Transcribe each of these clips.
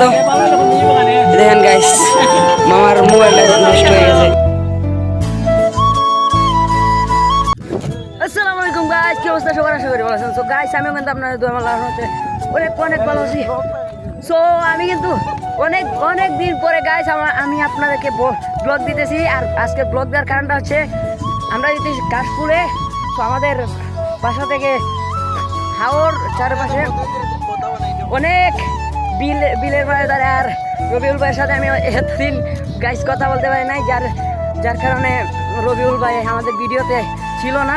তো। দেখেন গাইস মামার মোবাইলটা নষ্ট হয়ে গেছে। আসসালামু আলাইকুম কি অবস্থা? আমি কিন্তু হতে অনেক অনেক সো আমি কিন্তু অনেক অনেক দিন পরে গাইস আমার আমি আপনাদেরকে ব্লগ দিতেছি। আর আজকে ব্লগ দেওয়ার কারণটা হচ্ছে, আমরা দিতেছি কাশফুলে। তো আমাদের বাসা থেকে হাওর চারপাশে অনেক বিল বিলের পরে বাজারে আর রবিউল ভাইয়ের সাথে আমি এতদিন গাইস কথা বলতে পারি নাই, যার যার কারণে রবিউল ভাই আমাদের ভিডিওতে ছিল না।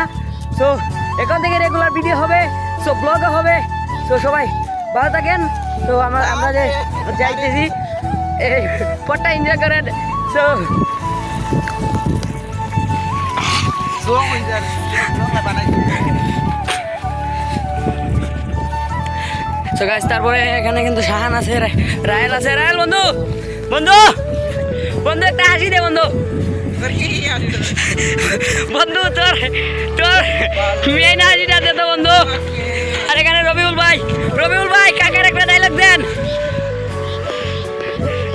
সো এখন থেকে রেগুলার ভিডিও হবে সো ব্লগও হবে। সো সবাই ভালো থাকেন। তো আমরা আমরা যে যাইতেছি, এই পটটা এনজয় করেন। সো সো গাইস তারপরে এখানে কিন্তু শাহান আছে রায়েল আছে। রায়েল, বন্ধু! বন্ধু! বন্ধু, একটা হাসি দে, বন্ধু! বন্ধু, তোর তোর মেন হাসিটা দে তো, বন্ধু! আর এখানে রবিউল ভাই। রবিউল ভাই কাকার একটা ডায়লগ দেন?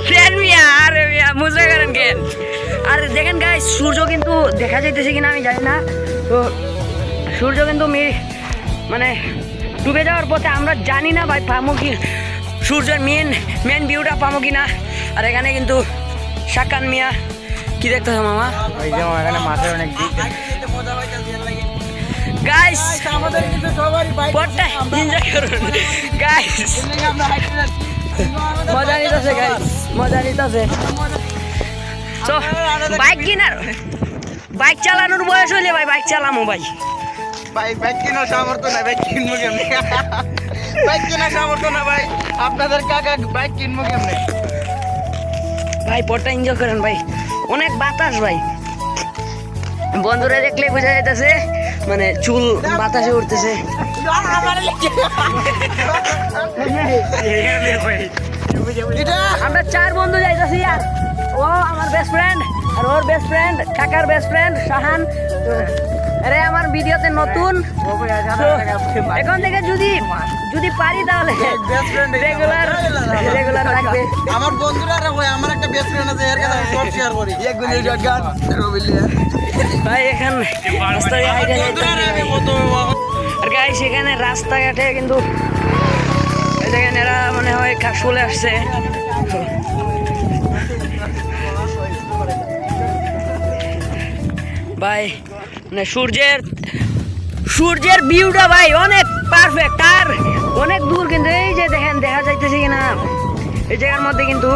দেন মিয়া, আরে মিয়া, মুজরা করেন কেন আর দেখেন গাইস সূর্য কিন্তু দেখা যাইতেছে কিনা আমি জানি না। তো সূর্য কিন্তু মি মানে ডুবে যাওয়ার পথে আমরা জানি না ভাই পামো কি। সূর্যের মেন মেন ভিউটা পামো কি না আর এখানে কিন্তু শাকান মিয়া কি দেখতেছো মামা? এখানে মাছের অনেক গাইস আমাদের কিন্তু সবারই বাইক এনজয় করুন। গাইস মজা নিতেছে গাইস মজা নিতেছে। বাইক কিনার? বাইক চালানোর বয়স হলে ভাই বাইক চালামো ভাই। ভাই বাইক কেনার সামর্থ্য না বাইক কিনবো কেমনে? বাইক কেনার সামর্থ্য না ভাই। আপনাদের কাকা বাইক কিনবো কেমনে? ভাই পথটা এনজয় করেন ভাই। অনেক বাতাস ভাই। বন্ধুরা দেখলে বোঝা যাইতেছে মানে চুল বাতাসে উঠতেছে এটা? আমরা চার বন্ধু যাইতেছি আর ও আমার বেস্ট ফ্রেন্ড আর ওর বেস্ট ফ্রেন্ড কাকার বেস্ট ফ্রেন্ড শাহান। তো আরে আমার ভিডিওতে নতুন এখন থেকে যদি যদি পারি তাহলে রেগুলার রেগুলার রাখবে আমার বন্ধুরা আমার একটা বেস্ট ফ্রেন্ড আছে এর কাছে সব শেয়ার করি এক গুলি গান রবিলিয়া ভাই এখন রাস্তা দিয়ে হাইটে আর গাই সেখানে রাস্তাঘাটে কিন্তু এই দেখেন এরা মনে হয় কাশফুলে আসছে ভাই মানে সূর্যের সূর্যের ভিউটা ভাই অনেক পারফেক্ট আর অনেক দূর কিন্তু এই যে দেখেন, দেখা যাইতেছে কিনা? এই জায়গার মধ্যে কিন্তু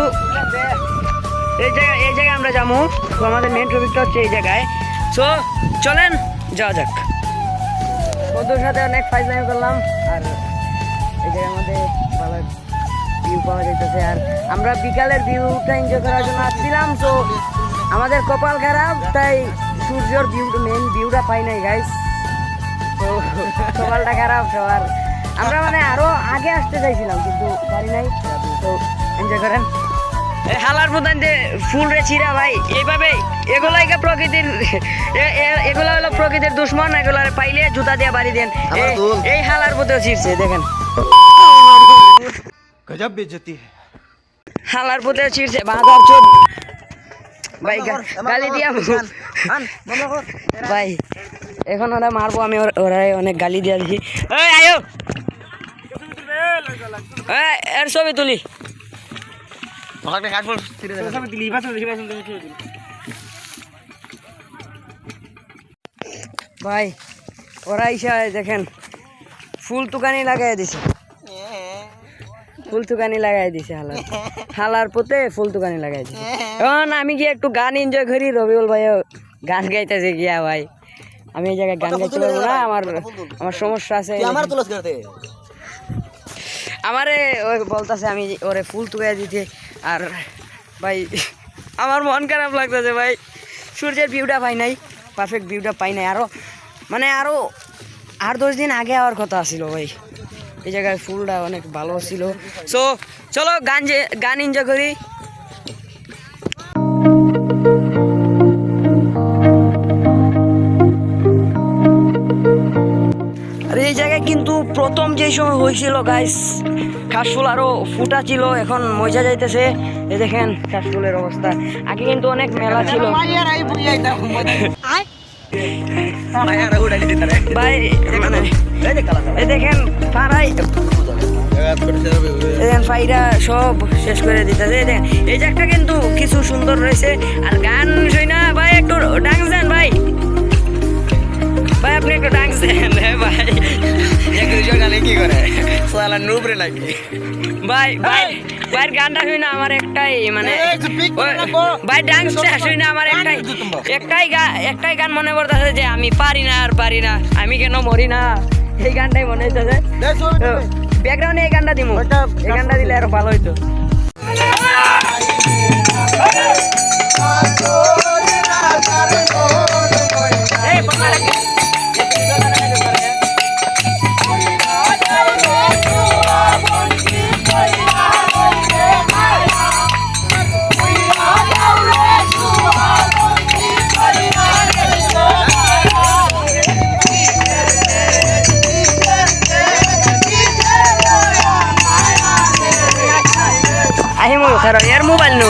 এই জায়গা, এই জায়গায় আমরা যাব। তো আমাদের মেন টপিকটা হচ্ছে এই জায়গায়। সো চলেন, যাওয়া যাক। বন্ধুর সাথে অনেক ফাইজলামি করলাম, আর এই জায়গার মধ্যে ভালো ভিউ পাওয়া যাইতেছে। আর আমরা বিকালের ভিউটা এনজয় করার জন্য আসছিলাম, তো আমাদের কপাল খারাপ তাই সূর্যর ভিউ মেন ভিউটা পাই নাই গাইস তো কপালটা খারাপ সবার। আমরা মানে আরও আগে আসতে চাইছিলাম কিন্তু পারি নাই। তো এনজয় করেন। হালার প্রধান যে ফুল রে ছিঁড়া ভাই এইভাবে এগুলাই কে প্রকৃতির এগুলা হলো প্রকৃতির দুশ্মন এগুলা পাইলে জুতা দিয়ে বাড়ি দেন। এই- এই হালার প্রতিও ছিঁড়ছে দেখেন। গজব বেজতি। হালার প্রতিও ছিঁড়ছে বাঁধার চোদ ভাই গালি দিয়া ভাই এখন ওরা মারবো আমি ওরা অনেক গালি দিয়া দেখি এই আয়ো! এর ছবি তুলি। ভাই ওরা ইসা দেখেন ফুল তুকানি লাগাই দিছে। ফুল তুকানি লাগাই দিছে হালার হালার পোতে ফুল তুকানি লাগাই দিছে। এখন আমি কি একটু গান এনজয় করি? রবিউল ভাইও গান গাইতেছে গিয়া ভাই। আমি এই জায়গায় গান গাইতে পারব না আমার আমার সমস্যা আছে। আমার ওই বলতাছে আমি ওরে ফুল তুকাই দিতে। আর ভাই আমার মন খারাপ লাগতেছে ভাই। সূর্যের ভিউটা পাই নাই পারফেক্ট ভিউটা পাই নাই। আরও মানে আরও আর দশ দিন আগে আওয়ার কথা ছিল ভাই। এই জায়গায় ফুলটা অনেক ভালো ছিল। সো চলো গান যে গান এনজয় করি। আর এই জায়গায় কিন্তু প্রথম যে সময় হয়েছিল গাইস কাশফুল আরও ফুটা ছিল, এখন মজা যাইতেছে। এই দেখেন কাশফুলের অবস্থা। আগে কিন্তু অনেক মেলা ছিল। ভাই দেখেন। পাড়াই ফাইরা সব শেষ করে দিতেছে। এই এই জায়গাটা কিন্তু কিছু সুন্দর রয়েছে। আর গান শুই না ভাই একটু ডান্স দেন ভাই। ভাই আপনি একটু ডান্স দেন হ্যাঁ ভাই। কি করে? সালা নুবরে নাকি ভাই ভাই ভাই গানটা আমার একটাই মানে। ভাই ডান্সটা আমার একটাই। গান একটাই গান একটাই গান মনে পড়তেছে যে আমি পারি না আর পারি না আমি কেন মরি না? এই গানটাই মনে হইতেছে। ব্যাকগ্রাউন্ডে এই গানটা দিমু। এই গানটা দিলে আরও ভালো হইতো। আহিমু খার এর মোবাইল নো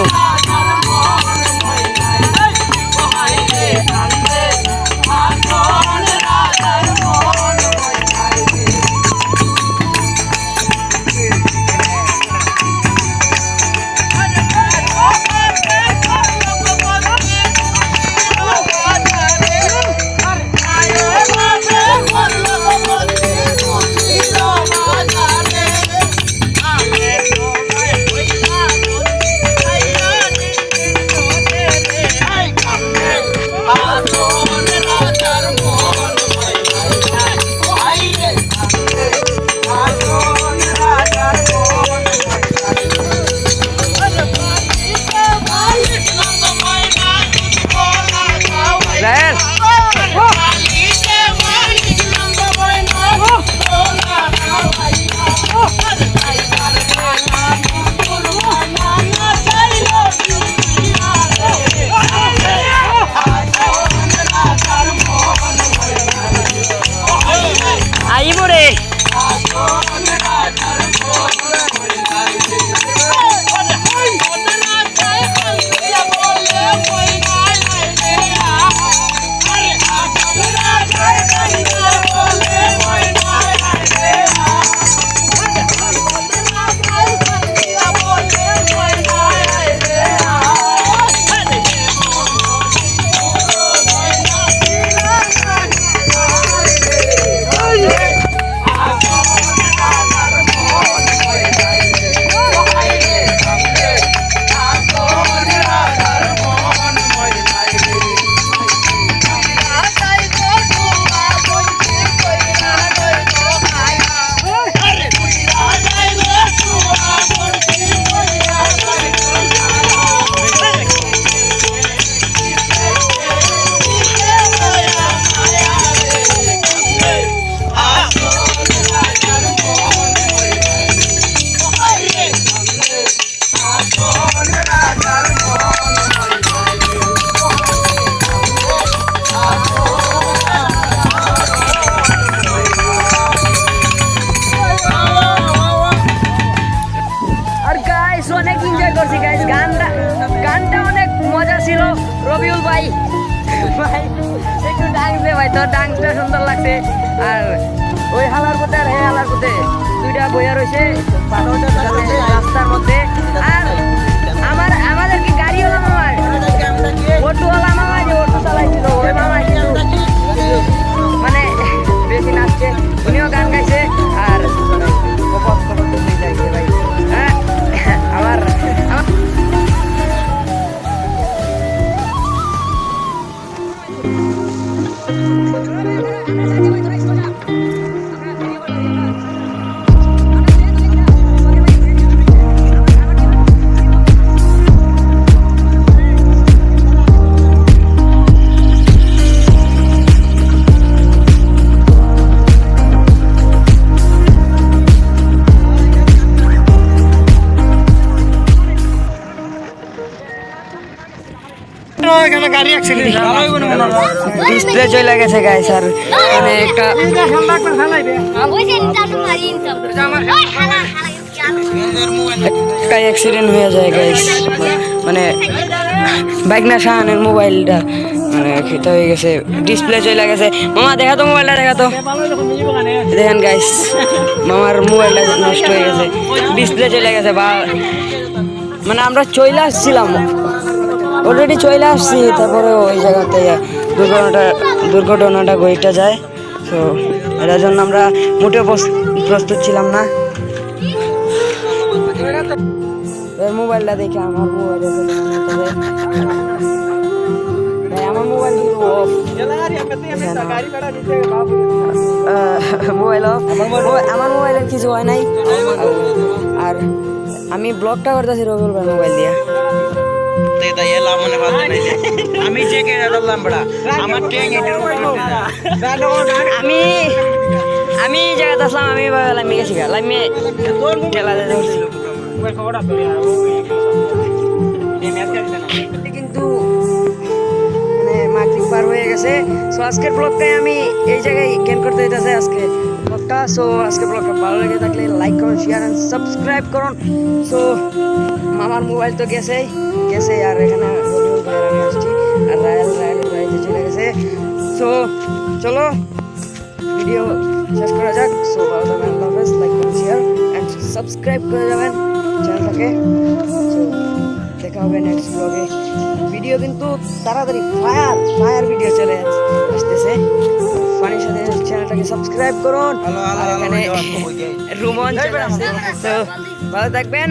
মজা ছিল। রবিউল ভাই ভাই, একটু ডান্স ভাই, তোর ডান্সটা সুন্দর লাগছে। আর ওই হালার পথে আর এই হালার পথে দুইটা বইয়া রয়েছে রাস্তার মধ্যে। আর আমার, আমাদের কি গাড়ি হলো মামার অটোওয়ালা মামা যে অটো চালাইছিল, ওই মামা মানে বেশি নাচছে। উনিও গান গাড়ি অ্যাক্সিডেন্ট ডিসপ্লে চলে গেছে গাইস আর মানে একটা একটা অ্যাক্সিডেন্ট হয়ে যায় গাইস মানে বাইক না শাহানের মোবাইলটা মানে খেতে হয়ে গেছে ডিসপ্লে চলে গেছে। মামা দেখা তো মোবাইলটা দেখা তো। দেখেন গাইস মামার মোবাইলটা নষ্ট হয়ে গেছে ডিসপ্লে চলে গেছে বা মানে আমরা চলে আসছিলাম। অলরেডি চলে আসছি তারপরে ওই জায়গাতে দুর্ঘটনাটা দুর্ঘটনাটা গইটা যায়। তো এটার জন্য আমরা মোটেও প্রস- প্রস্তুত ছিলাম না। এর মোবাইলটা দেখে আমার মোবাইলে আমার মোবাইল মোবাইল আমার মোবাইলের কিছু হয় নাই। আর আমি ব্লগটা করতেছি রবিউল মোবাইল দিয়ে। মনে বাজে নাই আমি যে কে রাখলাম বড়া আমার ট্যাং এটার উপরে আমি আমি এই জায়গাতে আসলাম আমি লাইমে গেছি গা। লাইমে কিন্তু মানে মাগরিব পার হয়ে গেছে। সো আজকের ব্লগটাই আমি এই জায়গায় কেন করতে দিতেছে আজকে ব্লগটা সো আজকে ব্লগটা ভালো লেগে থাকলে লাইক করুন শেয়ার অ্যান্ড সাবস্ক্রাইব করুন। সো মামার মোবাইল তো গেছেই। গেছে আর এখানে রবিউল ভাইয়ের আমি আসছি আর রায়াল রায়াল যে চলে গেছে। সো চলো ভিডিও শেষ করা যাক। সো ভালো থাকবেন আল্লাহ হাফেজ লাইক করুন শেয়ার অ্যান্ড সাবস্ক্রাইব করে যাবেন চ্যানেলটাকে। সো দেখা হবে নেক্সট ব্লগে ভিডিও কিন্তু তাড়াতাড়ি ফায়ার ফায়ার ভিডিও চলে আসতেছে। ফানির সাথে চ্যানেলটাকে সাবস্ক্রাইব করুন। আর এখানে হ্যালো, হ্যালো, হ্যালো। তো ভালো থাকবেন।